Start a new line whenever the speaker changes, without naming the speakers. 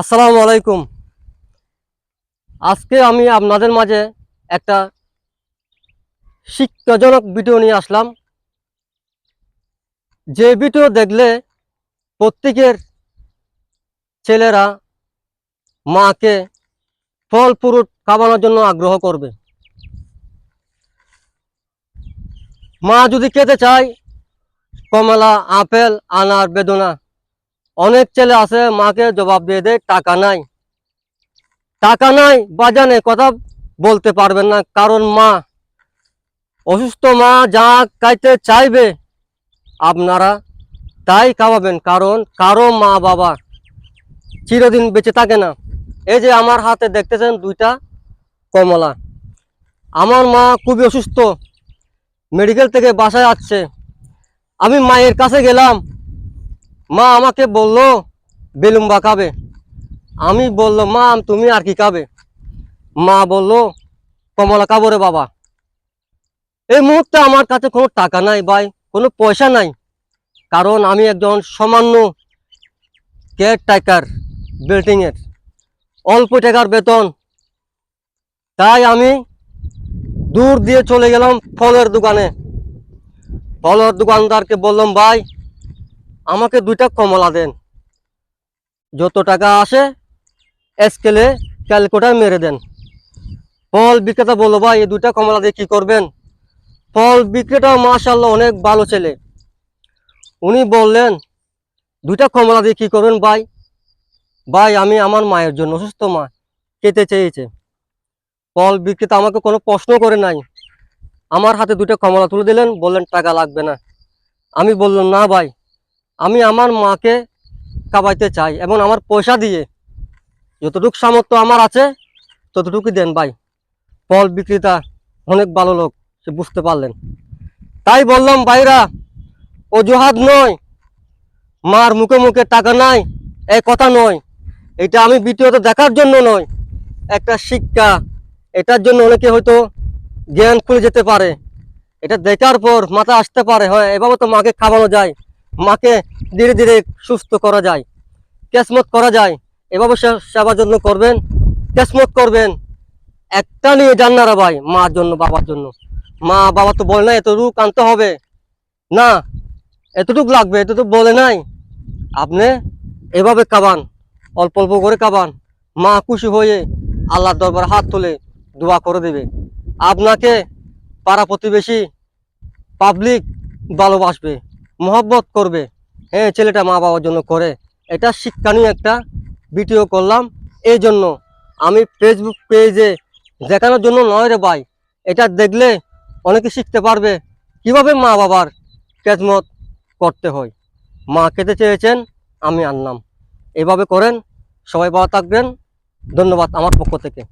আসসালামু আলাইকুম। আজকে আমি আপনাদের মাঝে একটা শিক্ষাজনক ভিডিও নিয়ে আসলাম। যে ভিডিও দেখলে প্রত্যেকের ছেলেরা মাকে ফল ফ্রুট খাওয়ানোর জন্য আগ্রহ করবে। মা যদি খেতে চায়, কমলা, আপেল, আনার, বেদনা অনেক ছেলে আছে, মাকে জবাব দিয়ে দেয়, টাকা নাই। টাকা নাই, বাজানে কথা বলতে পারবেন না, কারণ মা অসুস্থ, মা যা খাইতে চাইবে আপনারা তাই খাওয়াবেন, কারণ কারও মা বাবা চিরদিন বেঁচে থাকে না। এই যে আমার হাতে দেখতেছেন দুইটা কমলা। আমার মা খুবই অসুস্থ, মেডিকেল থেকে বাসায় আসছে। আমি মায়ের কাছে গেলাম মা আমাকে বলল, বেলুম্বা খাবে। আমি বলল, মা, তুমি আর কি খাবে? মা বলল, কমলা খাব রে বাবা। এই মুহূর্তে আমার কাছে কোনো টাকা নাই ভাই, কোনো পয়সা নাই। কারণ আমি একজন সামান্য কেয়ার টাইকার বিল্ডিংয়ের অল্প টাকার বেতন। তাই আমি দূর দিয়ে চলে গেলাম ফলের দোকানে। ফলের দোকানদারকে বললাম, ভাই আমাকে দুইটা কমলা দেন। যত টাকা আসে স্কেলে ক্যালকুলেটার মেরে দেন। ফল বিক্রেতা বলল, ভাই, এই দুইটা কমলা দিয়ে কি করবেন? ফল বিক্রেতা মাশাল্লাহ অনেক ভালো ছেলে। উনি বললেন, দুইটা কমলা দিয়ে কি করবেন ভাই? ভাই, আমি আমার মায়ের জন্য অসুস্থ মা, খেতে চেয়েছে। ফল বিক্রেতা আমাকে কোনো প্রশ্ন করে নাই। আমার হাতে দুইটা কমলা তুলে দিলেন, বললেন, টাকা লাগবে না। আমি বললাম, না ভাই আমি আমার মাকে কাবাইতে চাই এবং আমার পয়সা দিয়ে যতটুকু সামর্থ্য আমার আছে, ততটুকুই দেন ভাই। ফল বিক্রেতা অনেক ভালো লোক, সে বুঝতে পারলেন। তাই বললাম, ভাইরা, অজুহাত নয়। মার মুখে মুখে টাকা নাই এই কথা নয়। এটা আমি ভিডিওতে দেখার জন্য নয়, একটা শিক্ষা। এটার জন্য অনেকে হয়তো জ্ঞান খুলে যেতে পারে। এটা দেখার পর মাথা আসতে পারে, হয় এভাবে তো মাকে খাওয়ানো যায়। মাকে ধীরে ধীরে সুস্থ করা যায় ক্যাসমত করা যায়, এভাবে সেবার জন্য করবেন ক্যাসমত করবেন। একটা নিয়ে যান না ভাই, মার জন্য, বাবার জন্য। মা, বাবা তো বলে না, এতটুকু আনতে হবে। না, এতটুকু লাগবে, এতটুকু বলে নাই। আপনি এভাবে কাবান, অল্প অল্প করে কাবান। মা খুশি হয়ে আল্লাহর দরবার হাত তুলে দোয়া করে দেবে। আপনাকে পাড়া প্রতিবেশী পাবলিক ভালোবাসবে। মহব্বত করবে। হ্যাঁ ছেলেটা মা বাবার জন্য করে। এটা শিক্ষণীয় একটা ভিডিও করলাম। এই জন্য আমি ফেসবুক পেজে দেখানোর জন্য নয় রে ভাই। এটা দেখলে অনেকে শিখতে পারবে কীভাবে মা বাবার খেদমত করতে হয়। মা খেতে চেয়েছেন, আমি আনলাম। এভাবে করেন, সবাই ভালো থাকবেন। ধন্যবাদ আমার পক্ষ থেকে।